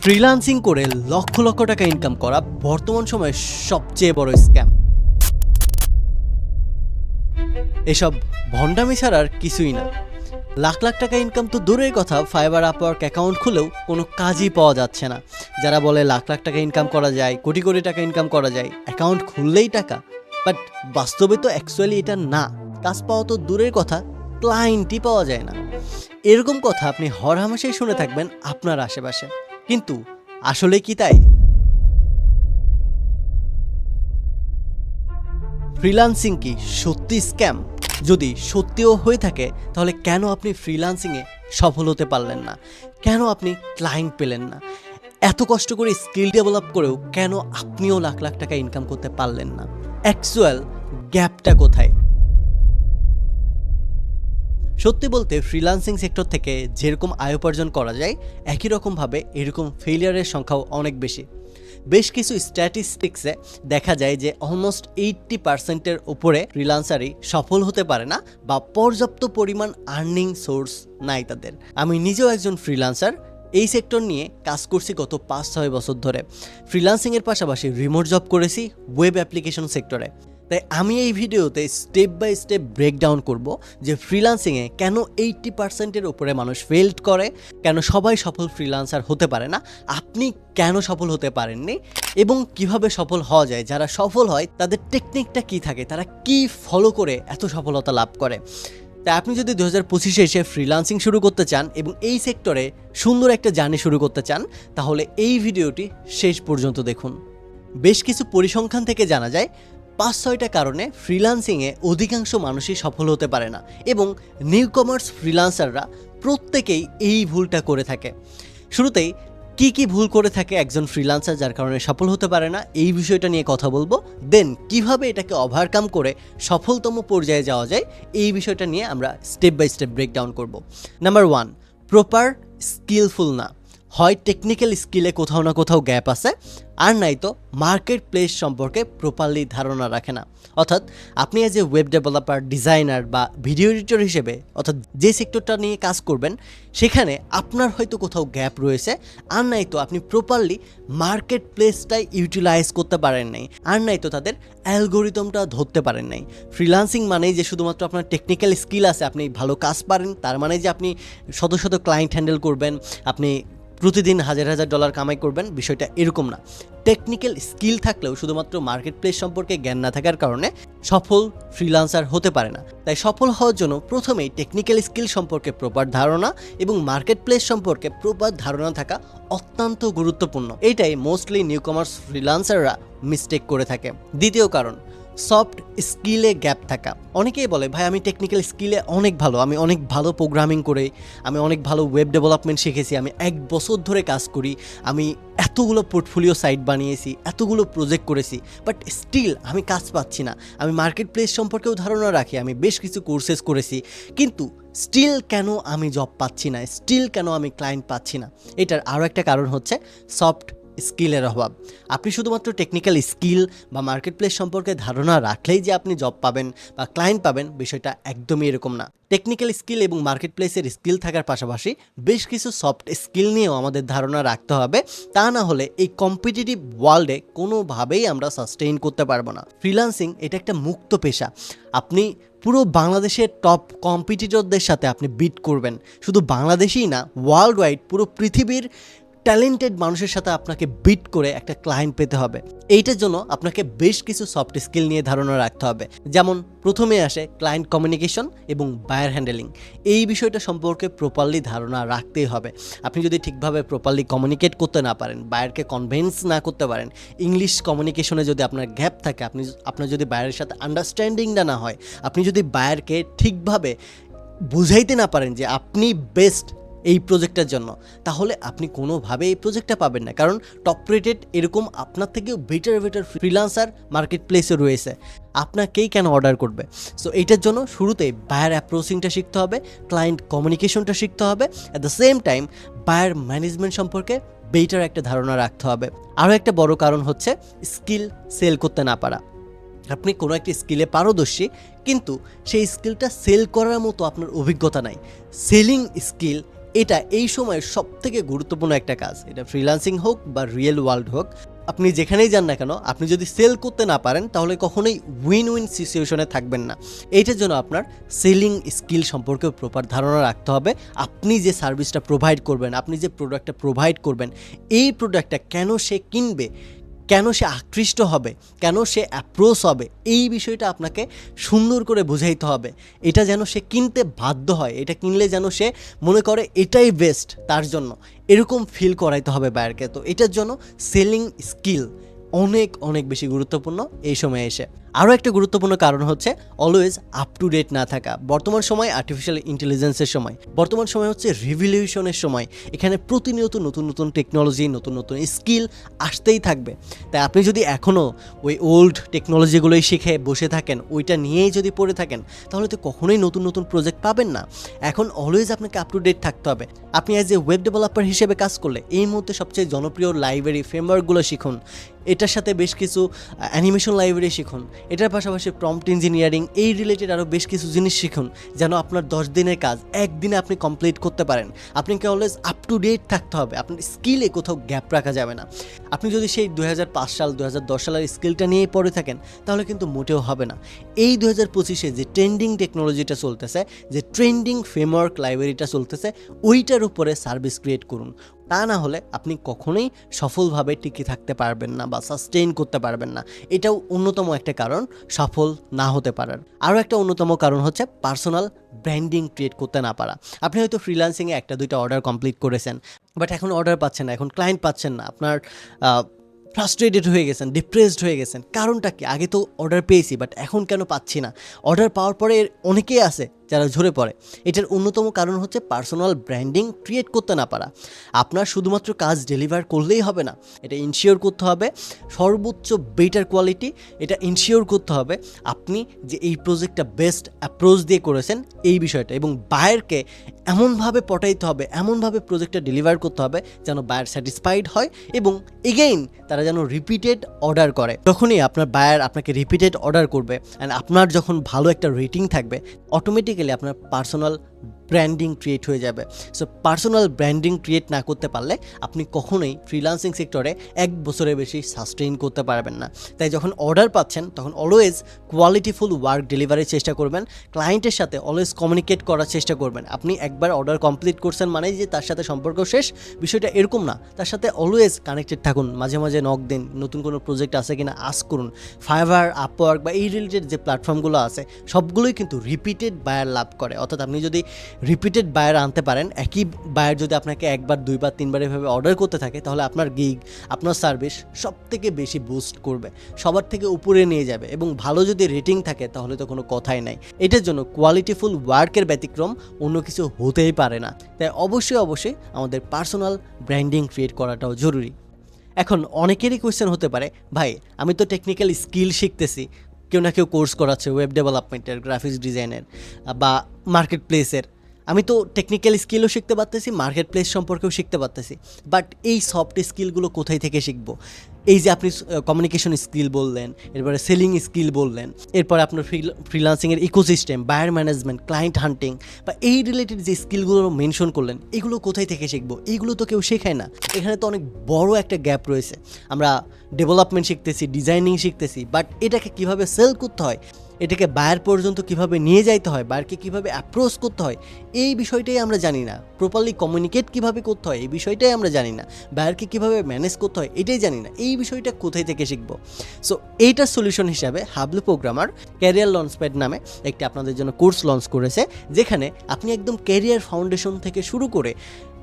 Freelancing করে লক্ষ লক্ষ টাকা income করা বর্তমান সময়ে সবচেয়ে বড় স্ক্যাম এসব ভণ্ডামি ছাড়ার কিছুই না। লাখ লাখ টাকা ইনকাম তো দূরের কথা ফাইবার আপওয়ার্ক অ্যাকাউন্ট খুলেও কোনো কাজই পাওয়া যাচ্ছে না। যারা বলে লাখ লাখ টাকা ইনকাম করা যায়, কোটি কোটি টাকা ইনকাম করা যায় অ্যাকাউন্ট খুললেই টাকা। বাট বাস্তবে তো অ্যাকচুয়ালি এটা না। কাজ পাওয়া তো দূরের কথা ক্লায়েন্টই পাওয়া যায় না। এরকম কথা আপনি হরহামেশাই শুনে থাকবেন আপনার আশেপাশে। কিন্তু আসলে কি তাই? ফ্রিল্যান্সিং কি সত্যি স্ক্যাম যদি সত্যিও হয়ে থাকে, তাহলে কেন আপনি ফ্রিল্যান্সিংয়ে সফল হতে পারলেন না? কেন আপনি ক্লায়েন্ট পেলেন না? এত কষ্ট করে স্কিল ডেভেলপ করেও কেন আপনিও লাখ লাখ টাকা ইনকাম করতে পারলেন না? অ্যাকচুয়াল গ্যাপটা কোথায়? সত্যি বলতে ফ্রিল্যান্সিং সেক্টর থেকে যেরকম আয় উপার্জন করা যায়, একই রকমভাবে এরকম ফেলিয়ারের সংখ্যাও অনেক বেশি। বেশ কিছু স্ট্যাটিস্টিক্সে দেখা যায় যে অলমোস্ট এইট্টি পার্সেন্টের উপরে ফ্রিলান্সারই সফল হতে পারে না বা পর্যাপ্ত পরিমাণ আর্নিং সোর্স নাই তাদের। আমি নিজেও একজন ফ্রিলান্সার এই সেক্টর নিয়ে কাজ করছি গত পাঁচ ছয় বছর ধরে। ফ্রিলান্সিংয়ের পাশাপাশি রিমোট জব করেছি ওয়েব অ্যাপ্লিকেশন সেক্টরে তাই আমি এই ভিডিওতে স্টেপ বাই স্টেপ ব্রেকডাউন করব যে ফ্রিলান্সিংয়ে কেন এইট্টি পার্সেন্টের উপরে মানুষ ফেল্ড করে, কেন সবাই সফল ফ্রিলান্সার হতে পারে না, আপনি কেন সফল হতে পারেননি এবং কীভাবে সফল হওয়া যায়, যারা সফল হয় তাদের টেকনিকটা কি থাকে, তারা কি ফলো করে এত সফলতা লাভ করে। তাই আপনি যদি দু হাজার পঁচিশে এসে ফ্রিলান্সিং শুরু করতে চান এবং এই সেক্টরে সুন্দর একটা জার্নি শুরু করতে চান, তাহলে এই ভিডিওটি শেষ পর্যন্ত দেখুন। বেশ কিছু পরিসংখ্যান থেকে জানা যায় পাঁচ ছয়টা কারণে ফ্রিলান্সিংয়ে অধিকাংশ মানুষই সফল হতে পারে না এবং নিউ কমার্স ফ্রিলান্সাররা প্রত্যেকেই এই ভুলটা করে থাকে। শুরুতেই কি কি ভুল করে থাকে একজন ফ্রিলান্সার যার কারণে সফল হতে পারে না, এই বিষয়টা নিয়ে কথা বলব। দেন কীভাবে এটাকে ওভারকাম করে সফলতম পর্যায়ে যাওয়া যায়, এই বিষয়টা নিয়ে আমরা স্টেপ বাই স্টেপ ব্রেকডাউন করব। নাম্বার ওয়ান প্রপার স্কিলফুল না। হয় টেকনিক্যাল স্কিলে কোথাও না কোথাও গ্যাপ আছে, আর নাই তো মার্কেট প্লেস সম্পর্কে প্রপারলি ধারণা রাখে না। অর্থাৎ আপনি as a web developer designer বা ভিডিও এডিটর হিসেবে, অর্থাৎ যে সেক্টরটা নিয়ে কাজ করবেন, সেখানে আপনার হয়তো কোথাও গ্যাপ রয়েছে, আর নাই তো আপনি প্রপারলি মার্কেট প্লেসটাই ইউটিলাইজ করতে পারেন নাই, আর নাই তো তাদের অ্যালগোরিদমটা ধরতে পারেন নাই। ফ্রিলান্সিং মানেই যে শুধুমাত্র আপনার টেকনিক্যাল স্কিল আছে, আপনি ভালো কাজ পারেন, তার মানে যে আপনি শত শত ক্লায়েন্ট হ্যান্ডেল করবেন, আপনি প্রতিদিন হাজার হাজার ডলার কামাই করবেন, বিষয়টা এরকম না। টেকনিক্যাল স্কিল থাকলেও শুধুমাত্র মার্কেট প্লেস সম্পর্কে জ্ঞান না থাকার কারণে সফল ফ্রিলান্সার হতে পারে না। তাই সফল হওয়ার জন্য প্রথমেই টেকনিক্যাল স্কিল সম্পর্কে প্রপার ধারণা এবং মার্কেট প্লেস সম্পর্কে প্রপার ধারণা থাকা অত্যন্ত গুরুত্বপূর্ণ। এটাই মোস্টলি নিউ কমার্স ফ্রিলান্সাররা মিস্টেক করে থাকে। দ্বিতীয় কারণ সফট স্কিলে গ্যাপ থাকা। অনেকেই বলে, ভাই, আমি টেকনিক্যাল স্কিলে অনেক ভালো, আমি অনেক ভালো প্রোগ্রামিং করে, আমি অনেক ভালো ওয়েব ডেভেলপমেন্ট শিখেছি, আমি এক বছর ধরে কাজ করি, আমি এতগুলো পোর্টফোলিও সাইট বানিয়েছি, এতগুলো প্রজেক্ট করেছি বাট স্টিল আমি কাজ পাচ্ছি না। আমি মার্কেট প্লেস সম্পর্কেও ধারণা রাখি, আমি বেশ কিছু কোর্সেস করেছি, কিন্তু স্টিল কেন আমি জব পাচ্ছি না? স্টিল কেন আমি ক্লায়েন্ট পাচ্ছি না? এটার আরও একটা কারণ হচ্ছে সফট স্কিলের অভাব। আপনি শুধুমাত্র টেকনিক্যাল স্কিল বা মার্কেট প্লেস সম্পর্কে ধারণা রাখলেই যে আপনি জব পাবেন বা ক্লায়েন্ট পাবেন, বিষয়টা একদমই এরকম না। টেকনিক্যাল স্কিল এবং মার্কেট প্লেসের স্কিল থাকার পাশাপাশি বেশ কিছু সফট স্কিল নিয়েও আমাদের ধারণা রাখতে হবে। তা না হলে এই কম্পিটিটিভ ওয়ার্ল্ডে কোনোভাবেই আমরা সাস্টেইন করতে পারব না। ফ্রিলান্সিং এটা একটা মুক্ত পেশা। আপনি পুরো বাংলাদেশের টপ কম্পিটিটরদের সাথে আপনি বিট করবেন। শুধু বাংলাদেশেই না ওয়ার্ল্ড ওয়াইড পুরো পৃথিবীর ট্যালেন্টেড মানুষের সাথে আপনাকে বিট করে একটা ক্লায়েন্ট পেতে হবে। এইটার জন্য আপনাকে বেশ কিছু সফট স্কিল নিয়ে ধারণা রাখতে হবে। যেমন প্রথমে আসে ক্লায়েন্ট কমিউনিকেশন এবং বায়ার হ্যান্ডেলিং এই বিষয়টা সম্পর্কে প্রপারলি ধারণা রাখতেই হবে। আপনি যদি ঠিকভাবে প্রপারলি কমিউনিকেট করতে না পারেন বায়ারকে কনভেন্স না করতে পারেন ইংলিশ কমিউনিকেশনে যদি আপনার গ্যাপ থাকে, আপনি আপনার যদি বায়ারের সাথে আন্ডারস্ট্যান্ডিংটা না হয়, আপনি যদি বায়ারকে ঠিকভাবে বুঝাইতে না পারেন যে আপনি বেস্ট এই প্রজেক্টের জন্য। তাহলে আপনি কোনোভাবে এই প্রজেক্টটা পাবেন না। কারণ টপ রেটেড এরকম আপনার থেকেও বেটার বেটার ফ্রিলান্সার মার্কেট প্লেসে রয়েছে। আপনাকেই কেন অর্ডার করবে? সো এইটার জন্য শুরুতে বায়ার অ্যাপ্রোচিংটা শিখতে হবে ক্লায়েন্ট কমিউনিকেশনটা শিখতে হবে at the same time buyer management সম্পর্কে বেটার একটা ধারণা রাখতে হবে। আরও একটা বড় কারণ হচ্ছে স্কিল সেল করতে না পারা। আপনি কোনো একটি স্কিলে পারদর্শী, কিন্তু সেই স্কিলটা সেল করার মতো আপনার অভিজ্ঞতা নাই। সেলিং স্কিল এটা এই সময়ের সব থেকে গুরুত্বপূর্ণ একটা কাজ। এটা ফ্রিল্যান্সিং হোক বা রিয়েল ওয়ার্ল্ড হোক, আপনি যেখানেই যান না কেন, আপনি যদি সেল করতে না পারেন, তাহলে কখনোই উইন উইন সিচুয়েশনে থাকবেন না। এইটার জন্য আপনার সেলিং স্কিল সম্পর্কে প্রপার ধারণা রাখতে হবে। আপনি যে সার্ভিসটা প্রোভাইড করবেন, আপনি যে প্রোডাক্টটা প্রোভাইড করবেন, এই প্রোডাক্টটা কেন সে কিনবে কেন সে আকৃষ্ট হবে? কেন সে অ্যাপ্রোচ হবে? এই বিষয়টা আপনাকে সুন্দর করে বোঝাইতে হবে। এটা যেন সে কিনতে বাধ্য হয়। এটা কিনলে যেন সে মনে করে এটাই বেস্ট তার জন্য। এরকম ফিল করাইতে হবে বায়ারকে তো এটার জন্য সেলিং স্কিল অনেক অনেক বেশি গুরুত্বপূর্ণ এই সময়ে এসে। আরও একটা গুরুত্বপূর্ণ কারণ হচ্ছে অলওয়েজ আপ টু ডেট না থাকা। বর্তমান সময় আর্টিফিশিয়াল ইন্টেলিজেন্সের সময়। বর্তমান সময় হচ্ছে রিভলিউশনের সময়। এখানে প্রতিনিয়ত নতুন নতুন টেকনোলজি নতুন নতুন স্কিল আসতেই থাকবে। তাই আপনি যদি এখনও ওই ওল্ড টেকনোলজিগুলোই শিখে বসে থাকেন, ওইটা নিয়েই যদি পড়ে থাকেন, তাহলে তো কখনোই নতুন নতুন প্রজেক্ট পাবেন না। এখন অলওয়েজ আপনাকে আপ টু ডেট থাকতে হবে। আপনি অ্যাজ এ ওয়েব ডেভেলপার হিসেবে কাজ করলে এই মুহূর্তে সবচেয়ে জনপ্রিয় লাইব্রেরি ফ্রেমওয়ার্কগুলো শিখুন। এটার সাথে বেশ কিছু অ্যানিমেশন লাইব্রেরি শিখুন। এটার পাশাপাশি প্রম্পট ইঞ্জিনিয়ারিং এই রিলেটেড আরও বেশ কিছু জিনিস শিখুন, যেন আপনার দশ দিনের কাজ একদিনে আপনি কমপ্লিট করতে পারেন। আপনাকে অলওয়েজ আপ টু ডেট থাকতে হবে, আপনার স্কিলে কোথাও গ্যাপ রাখা যাবে না। আপনি যদি সেই দু হাজার পাঁচ সাল দু হাজার দশ সালের স্কিলটা নিয়েই পড়ে থাকেন, তাহলে কিন্তু মোটেও হবে না। এই দু হাজার পঁচিশে যে ট্রেন্ডিং টেকনোলজিটা চলতেছে, যে ট্রেন্ডিং ফ্রেমওয়ার্ক লাইব্রেরিটা চলতেছে, ওইটার উপরে সার্ভিস ক্রিয়েট করুন। তা না হলে আপনি কখনোই সফলভাবে টিকে থাকতে পারবেন না বা সাস্টেইন করতে পারবেন না। এটাও অন্যতম একটা কারণ, সফল না হতে পারার। আরও একটা অন্যতম কারণ হচ্ছে পার্সোনাল ব্র্যান্ডিং ক্রিয়েট করতে না পারা। আপনি হয়তো ফ্রিল্যান্সিংয়ে একটা, দুইটা অর্ডার কমপ্লিট করেছেন বাট এখন অর্ডার পাচ্ছেন না, এখন ক্লায়েন্ট পাচ্ছেন না, আপনার ফ্রাস্ট্রেটেড হয়ে গেছেন ডিপ্রেসড হয়ে গেছেন। কারণটা কি? আগে তো অর্ডার পেয়েছি বাট এখন কেন পাচ্ছি না? অর্ডার পাওয়ার পরে অনেকেই আছে যারা ঝরে পড়ে। এটার অন্যতম কারণ হচ্ছে পার্সোনাল ব্র্যান্ডিং ক্রিয়েট করতে না পারা। আপনার শুধুমাত্র কাজ ডেলিভার করলেই হবে না। এটা ইনশিওর করতে হবে। সর্বোচ্চ বেটার কোয়ালিটি এটা ইনশিওর করতে হবে। আপনি যে এই প্রজেক্টটা বেস্ট অ্যাপ্রোচ দিয়ে করেছেন এই বিষয়টা এবং বায়ারকে এমনভাবে পটাইতে হবে, এমনভাবে প্রজেক্টটা ডেলিভার করতে হবে যেন বায়ার স্যাটিসফাইড হয় এবং এগেইন তারা যেন রিপিটেড অর্ডার করে। যখনই আপনার বায়ার আপনাকে রিপিটেড অর্ডার করবে অ্যান্ড আপনার যখন ভালো একটা রেটিং থাকবে অটোমেটিক্যালি আপনার পার্সোনাল ব্র্যান্ডিং ক্রিয়েট হয়ে যাবে। সো পার্সোনাল ব্র্যান্ডিং ক্রিয়েট না করতে পারলে আপনি কখনোই ফ্রিলান্সিং সেক্টরে এক বছরের বেশি সাস্টেইন করতে পারবেন না। তাই যখন অর্ডার পাচ্ছেন, তখন অলওয়েজ কোয়ালিটিফুল ওয়ার্ক ডেলিভারির চেষ্টা করবেন। ক্লায়েন্টের সাথে অলওয়েজ কমিউনিকেট করার চেষ্টা করবেন। আপনি একবার অর্ডার কমপ্লিট করছেন মানেই যে তার সাথে সম্পর্ক শেষ। বিষয়টা এরকম না। তার সাথে অলওয়েজ কানেক্টেড থাকুন। মাঝে মাঝে নক দিন, নতুন কোনো প্রজেক্ট আছে কিনা আস করুন। ফাইবার আপওয়ার্ক বা এই রিলেটেড যে প্ল্যাটফর্মগুলো আছে, সবগুলোই কিন্তু রিপিটেড বায়ার লাভ করে। অর্থাৎ আপনি যদি রিপিটেড বায়ার আনতে পারেন। একই বায়ার যদি আপনাকে একবার, দুইবার, তিনবার এভাবে অর্ডার করতে থাকে, তাহলে আপনার গিগ আপনার সার্ভিস সব থেকে বেশি বুস্ট করবে। সবার থেকে উপরে নিয়ে যাবে এবং ভালো যদি রেটিং থাকে, তাহলে তো কোনো কথাই নাই। এটার জন্য কোয়ালিটিফুল ওয়ার্কের ব্যতিক্রম অন্য কিছু হতেই পারে না। তাই অবশ্যই অবশ্যই আমাদের পার্সোনাল ব্র্যান্ডিং ক্রিয়েট করাটাও জরুরি। এখন অনেকেরই কোয়েশ্চেন হতে পারে, ভাই, আমি তো টেকনিক্যাল স্কিল শিখতেছি কেউ না কেউ কোর্স করাচ্ছে ওয়েব ডেভেলপমেন্টের গ্রাফিক্স ডিজাইনের বা মার্কেট প্লেসের আমি তো টেকনিক্যাল স্কিলও শিখতে পারতেছি মার্কেট প্লেস সম্পর্কেও শিখতে পারতেছি। বাট এই সফট স্কিলগুলো কোথায় থেকে শিখব? এই যে আপনি কমিউনিকেশন স্কিল বললেন, এরপরে সেলিং স্কিল বললেন, এরপরে আপনার ফ্রিলান্সিংয়ের ecosystem buyer management client hunting বা এই রিলেটেড যে স্কিলগুলো মেনশন করলেন, এগুলো কোথায় থেকে শিখব? এগুলো তো কেউ শেখায় না। এখানে তো অনেক বড় একটা গ্যাপ রয়েছে। আমরা ডেভেলপমেন্ট শিখতেছি ডিজাইনিং শিখতেছি বাট এটাকে কীভাবে সেল করতে হয়? এটাকে বায়ার পর্যন্ত কীভাবে নিয়ে যাইতে হয় বায়ারকে কীভাবে অ্যাপ্রোচ করতে হয়, এই বিষয়টাই আমরা জানি না। প্রপারলি কমিউনিকেট কীভাবে করতে হয়, এই বিষয়টাই আমরা জানি না। বায়ারকে কীভাবে ম্যানেজ করতে হয়, এটাই জানি না। এই বিষয়টা কোথায় থেকে শিখব? সো এইটার সলিউশন হিসাবে Hablu programmer career launch pad নামে একটি আপনাদের জন্য কোর্স লঞ্চ করেছে, যেখানে আপনি একদম ক্যারিয়ার ফাউন্ডেশন থেকে শুরু করে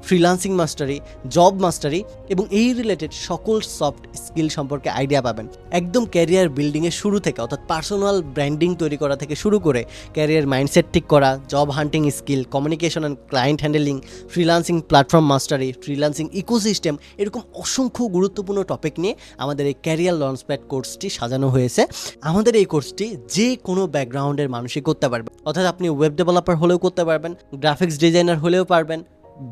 ফ্রিলান্সিং মাস্টারি, জব মাস্টারি এবং এই রিলেটেড সকল সফট স্কিল সম্পর্কে আইডিয়া পাবেন। একদম ক্যারিয়ার বিল্ডিংয়ের শুরু থেকে, অর্থাৎ পার্সোনাল ব্র্যান্ডিং তৈরি করা থেকে শুরু করে ক্যারিয়ার মাইন্ডসেট ঠিক করা job hunting skill communication and client handling freelancing platform mastery freelancing ecosystem এরকম অসংখ্য গুরুত্বপূর্ণ টপিক নিয়ে আমাদের এই ক্যারিয়ার লঞ্চ প্যাড কোর্সটি সাজানো হয়েছে। আমাদের এই কোর্সটি যে কোনো ব্যাকগ্রাউন্ডের মানুষই করতে পারবে। অর্থাৎ আপনি ওয়েব ডেভেলপার হলেও করতে পারবেন গ্রাফিক্স ডিজাইনার হলেও পারবেন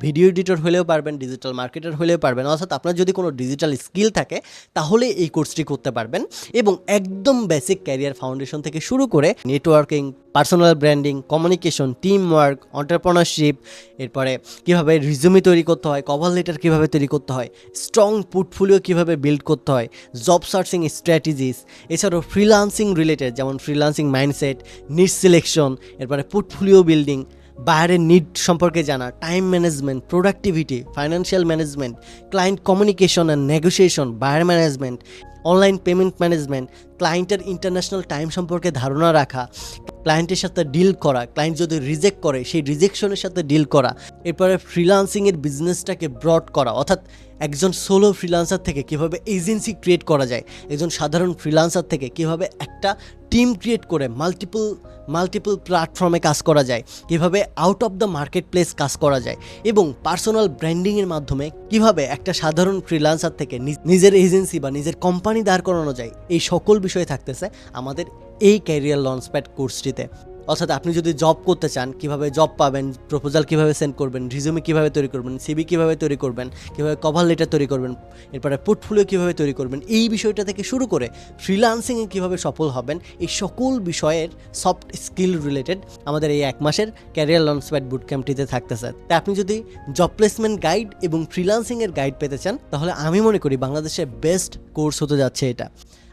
ভিডিও এডিটর হলেও পারবেন ডিজিটাল মার্কেটার হলেও পারবেন, অর্থাৎ আপনার যদি কোনো ডিজিটাল স্কিল থাকে, তাহলে এই কোর্সটি করতে পারবেন এবং একদম বেসিক ক্যারিয়ার ফাউন্ডেশন থেকে শুরু করে networking personal branding communication team work entrepreneurship এরপরে কীভাবে রিজুমি তৈরি করতে হয় কভার লেটার কীভাবে তৈরি করতে হয় স্ট্রং পোর্টফোলিও কীভাবে বিল্ড করতে হয় জব সার্চিং স্ট্র্যাটেজিস এছাড়াও ফ্রিলান্সিং রিলেটেড যেমন ফ্রিলান্সিং মাইন্ডসেট নিড সিলেকশন এরপরে পোর্টফোলিও বিল্ডিং বাইরের নিড সম্পর্কে জানা time management productivity financial management client communication and negotiation buyer management online payment management ক্লায়েন্টের ইন্টারন্যাশনাল টাইম সম্পর্কে ধারণা রাখা। ক্লায়েন্টের সাথে ডিল করা ক্লায়েন্ট যদি রিজেক্ট করে, সেই রিজেকশনের সাথে ডিল করা, এরপরে ফ্রিলান্সিংয়ের বিজনেসটাকে ব্রড করা, অর্থাৎ একজন সোলো ফ্রিলান্সার থেকে কীভাবে এজেন্সি ক্রিয়েট করা যায়, একজন সাধারণ ফ্রিলান্সার থেকে কীভাবে একটা টিম ক্রিয়েট করে মাল্টিপল মাল্টিপল প্ল্যাটফর্মে কাজ করা যায়, কীভাবে out of the market place কাজ করা যায় এবং পার্সোনাল ব্র্যান্ডিংয়ের মাধ্যমে কীভাবে একটা সাধারণ ফ্রিলান্সার থেকে নিজের এজেন্সি বা নিজের কোম্পানি দাঁড় করানো যায়, এই সকল বিষয়ে থাকতেছে আমাদের এই ক্যারিয়ার লঞ্চপ্যাড কোর্সটিতে অর্থাৎ আপনি যদি জব করতে চান, কীভাবে জব পাবেন প্রপোজাল কীভাবে সেন্ড করবেন রিজুমি কীভাবে তৈরি করবেন সিবি কীভাবে তৈরি করবেন, কীভাবে কভার লেটার তৈরি করবেন, এরপরে পোর্টফোলিও কীভাবে তৈরি করবেন, এই বিষয়টা থেকে শুরু করে ফ্রিলান্সিংয়ে কীভাবে সফল হবেন, এই সকল বিষয়ের সফট স্কিল রিলেটেড আমাদের এই এক মাসের ক্যারিয়ার লঞ্চপ্যাড বুট ক্যাম্পটিতে থাকতেছে। তাই আপনি যদি জব প্লেসমেন্ট গাইড এবং ফ্রিলান্সিংয়ের গাইড পেতে চান, তাহলে আমি মনে করি বাংলাদেশের বেস্ট কোর্স হতে যাচ্ছে এটা।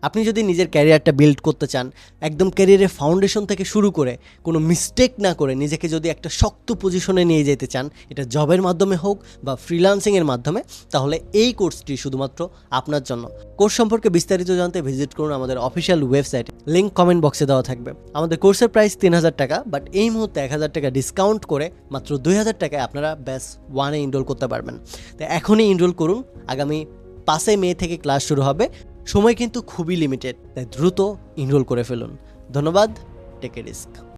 আপনি যদি নিজের ক্যারিয়ারটা বিল্ড করতে চান, একদম ক্যারিয়ারের ফাউন্ডেশন থেকে শুরু করে কোনো মিস্টেক না করে নিজেকে যদি একটা শক্ত পজিশনে নিয়ে যেতে চান, এটা জবের মাধ্যমে হোক বা ফ্রিলান্সিংয়ের মাধ্যমে, তাহলে এই কোর্সটি শুধুমাত্র আপনার জন্য। কোর্স সম্পর্কে বিস্তারিত জানতে ভিজিট করুন আমাদের অফিসিয়াল ওয়েবসাইট লিঙ্ক কমেন্ট বক্সে দেওয়া থাকবে। আমাদের কোর্সের প্রাইস তিন হাজার টাকা বাট এই মুহূর্তে এক হাজার টাকা ডিসকাউন্ট করে মাত্র দুই হাজার টাকায় আপনারা ব্যাস ওয়ানে ইনরোল করতে পারবেন। তো এখনই ইনরোল করুন। আগামী পাঁচই মে থেকে ক্লাস শুরু হবে। সময় কিন্তু খুবই লিমিটেড তাই দ্রুত ইনরোল করে ফেলুন। ধন্যবাদ টেকে রিস্ক